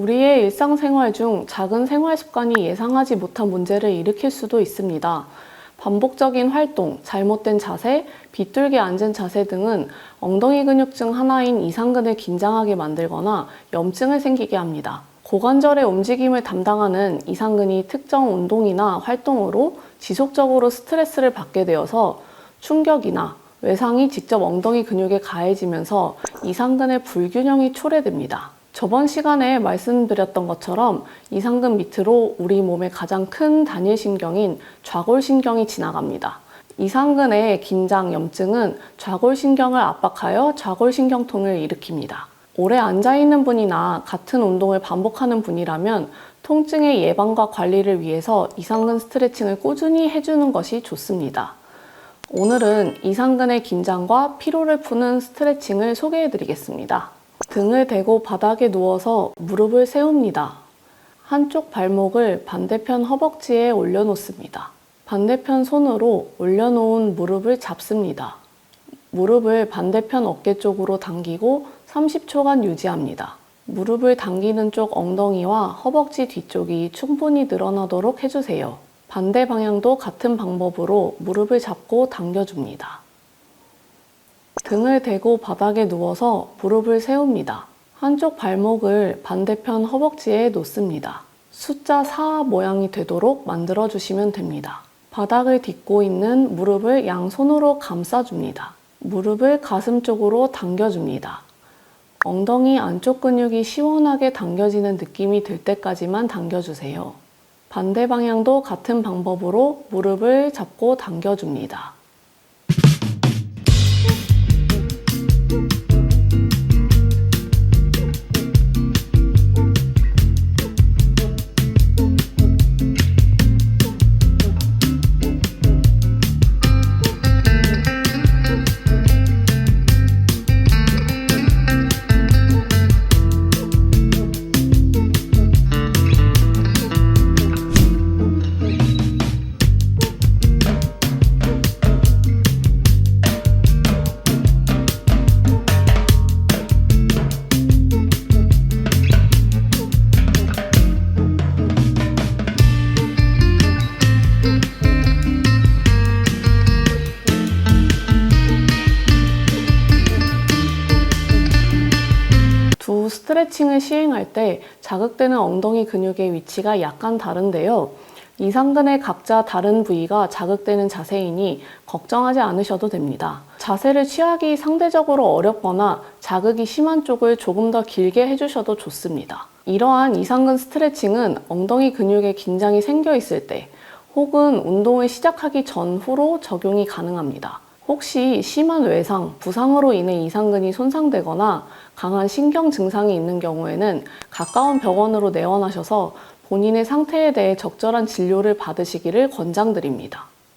우리의 일상생활 중 작은 생활 습관이 예상하지 못한 문제를 일으킬 수도 있습니다. 반복적인 활동, 잘못된 자세, 비뚤게 앉은 자세 등은 엉덩이 근육 중 하나인 이상근을 긴장하게 만들거나 염증을 생기게 합니다. 고관절의 움직임을 담당하는 이상근이 특정 운동이나 활동으로 지속적으로 스트레스를 받게 되어서 충격이나 외상이 직접 엉덩이 근육에 가해지면서 이상근의 불균형이 초래됩니다. 저번 시간에 말씀드렸던 것처럼 이 상근 밑으로 우리 몸의 가장 큰 단일 신경인 좌골신경이 지나갑니다. 이상근의 긴장 염증은 좌골신경을 압박하여 좌골신경통을 일으킵니다. 오래 앉아있는 분이나 같은 운동을 반복하는 분이라면 통증의 예방과 관리를 위해서 이상근 스트레칭을 꾸준히 해주는 것이 좋습니다. 오늘은 이상근의 긴장과 피로를 푸는 스트레칭을 소개해 드리겠습니다. 등을 대고 바닥에 누워서 무릎을 세웁니다. 한쪽 발목을 반대편 허벅지에 올려놓습니다. 반대편 손으로 올려놓은 무릎을 잡습니다. 무릎을 반대편 어깨 쪽으로 당기고 30초간 유지합니다. 무릎을 당기는 쪽 엉덩이와 허벅지 뒤쪽이 충분히 늘어나도록 해주세요. 반대 방향도 같은 방법으로 무릎을 잡고 당겨줍니다. 등을 대고 바닥에 누워서 무릎을 세웁니다. 한쪽 발목을 반대편 허벅지에 놓습니다. 숫자 4 모양이 되도록 만들어 주시면 됩니다. 바닥을 딛고 있는 무릎을 양손으로 감싸줍니다. 무릎을 가슴 쪽으로 당겨줍니다. 엉덩이 안쪽 근육이 시원하게 당겨지는 느낌이 들 때까지만 당겨주세요. 반대 방향도 같은 방법으로 무릎을 잡고 당겨줍니다. 두 스트레칭을 시행할 때 자극되는 엉덩이 근육의 위치가 약간 다른데요. 이 상근의 각자 다른 부위가 자극되는 자세이니 걱정하지 않으셔도 됩니다. 자세를 취하기 상대적으로 어렵거나 자극이 심한 쪽을 조금 더 길게 해주셔도 좋습니다. 이러한 이상근 스트레칭은 엉덩이 근육에 긴장이 생겨 있을 때 혹은 운동을 시작하기 전후로 적용이 가능합니다. 혹시 심한 외상, 부상으로 인해 이상근이 손상되거나 강한 신경 증상이 있는 경우에는 가까운 병원으로 내원하셔서 본인의 상태에 대해 적절한 진료를 받으시기를 권장드립니다.